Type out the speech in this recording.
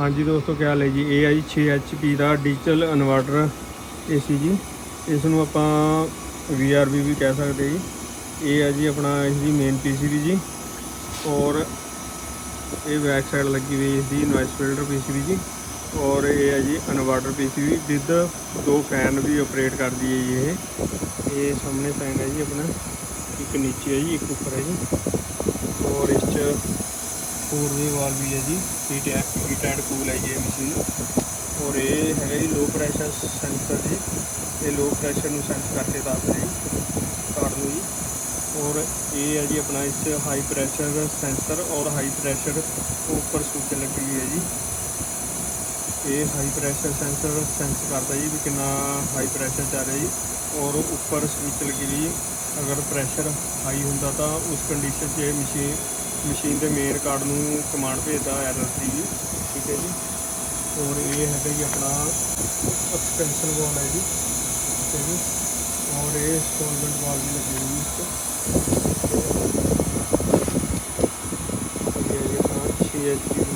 ਹਾਂਜੀ ਦੋਸਤੋ ਕੀ ਹਾਲ ਹੈ ਜੀ? ਇਹ ਹੈ ਜੀ 6 HP ਦਾ ਡਿਜੀਟਲ ਇਨਵਰਟਰ ਏਸੀ ਜੀ। ਇਸ ਨੂੰ ਆਪਾਂ VRV ਵੀ ਕਹਿ ਸਕਦੇ ਜੀ। ਇਹ ਆ ਜੀ ਆਪਣਾ ਇਸ ਦੀ ਮੇਨ PCB ਜੀ। ਔਰ ਇਹ ਬੈਕ ਸਾਈਡ ਲੱਗੀ ਹੋਈ ਇਸ ਦੀ ਨੋਇਸ ਫਿਲਟਰ PCB ਜੀ। ਔਰ ਇਹ ਹੈ ਜੀ ਇਨਵਰਟਰ PCB ਵਿਦ ਦੋ ਫੈਨ ਵੀ ਆਪਰੇਟ ਕਰਦੀ ਹੈ ਜੀ ਇਹ। ਇਹ ਸਾਹਮਣੇ ਫੈਨ ਹੈ ਜੀ ਆਪਣਾ। ਇੱਕ ਨੀਚੇ ਹੈ ਜੀ, ਇੱਕ ਉੱਪਰ ਹੈ ਜੀ। ਔਰ ਇਸ 'ਚ ਹੋਰ ਵੀ ਵਾਲ ਵੀ ਹੈ ਜੀ ਹੀਟ ਹੀਟ ਐਂਡ ਕੂਲ ਹੈ ਇਹ ਮਸ਼ੀਨ ਔਰ ਇਹ ਹੈਗਾ ਜੀ ਲੋ ਪ੍ਰੈਸ਼ਰ ਸੈਂਸਰ ਜੀ। ਇਹ ਲੋ ਪ੍ਰੈਸ਼ਰ ਨੂੰ ਸੈਂਸ ਕਰਕੇ ਦੱਸਦਾ ਜੀ ਕਾਰ ਨੂੰ ਜੀ। ਔਰ ਇਹ ਹੈ ਜੀ ਆਪਣਾ ਇਸ 'ਚ ਹਾਈ ਪ੍ਰੈਸ਼ਰ ਸੈਂਸਰ ਔਰ ਹਾਈ ਪ੍ਰੈਸ਼ਰ ਉੱਪਰ ਸਵਿਚ ਲੱਗੀ ਹੋਈ ਹੈ ਜੀ। ਇਹ ਹਾਈ ਪ੍ਰੈਸ਼ਰ ਸੈਂਸਰ ਸੈਂਸ ਕਰਦਾ ਜੀ ਵੀ ਕਿੰਨਾ ਹਾਈ ਪ੍ਰੈਸ਼ਰ ਚੱਲ ਰਿਹਾ ਜੀ। ਔਰ ਉੱਪਰ ਸਵਿਚ ਲੱਗੀ ਜੀ। ਅਗਰ ਪ੍ਰੈਸ਼ਰ ਹਾਈ ਹੁੰਦਾ ਤਾਂ ਉਸ ਕੰਡੀਸ਼ਨ 'ਚ ਇਹ ਮਸ਼ੀਨ ਮਸ਼ੀਨ ਦੇ ਮੇਨ ਕਾਰਡ ਨੂੰ ਕਮਾਂਡ ਭੇਜਦਾ ਐਰਰ ਦੀ ਜੀ, ਠੀਕ ਹੈ ਜੀ। ਔਰ ਇਹ ਹੈਗਾ ਜੀ ਆਪਣਾ ਐਕਸਟੈਂਸ਼ਨ ਵਾਲ ਹੈ ਜੀ, ਠੀਕ ਹੈ ਜੀ। ਔਰ ਇਹ ਸੋਲਵੈਂਟ ਵਾਲ ਵੀ ਲੱਗੀ ਹੋਈ ਇਸ 'ਤੇ ਇਹ ਹੈ ਜੀ ਆਪਣਾ 6 HP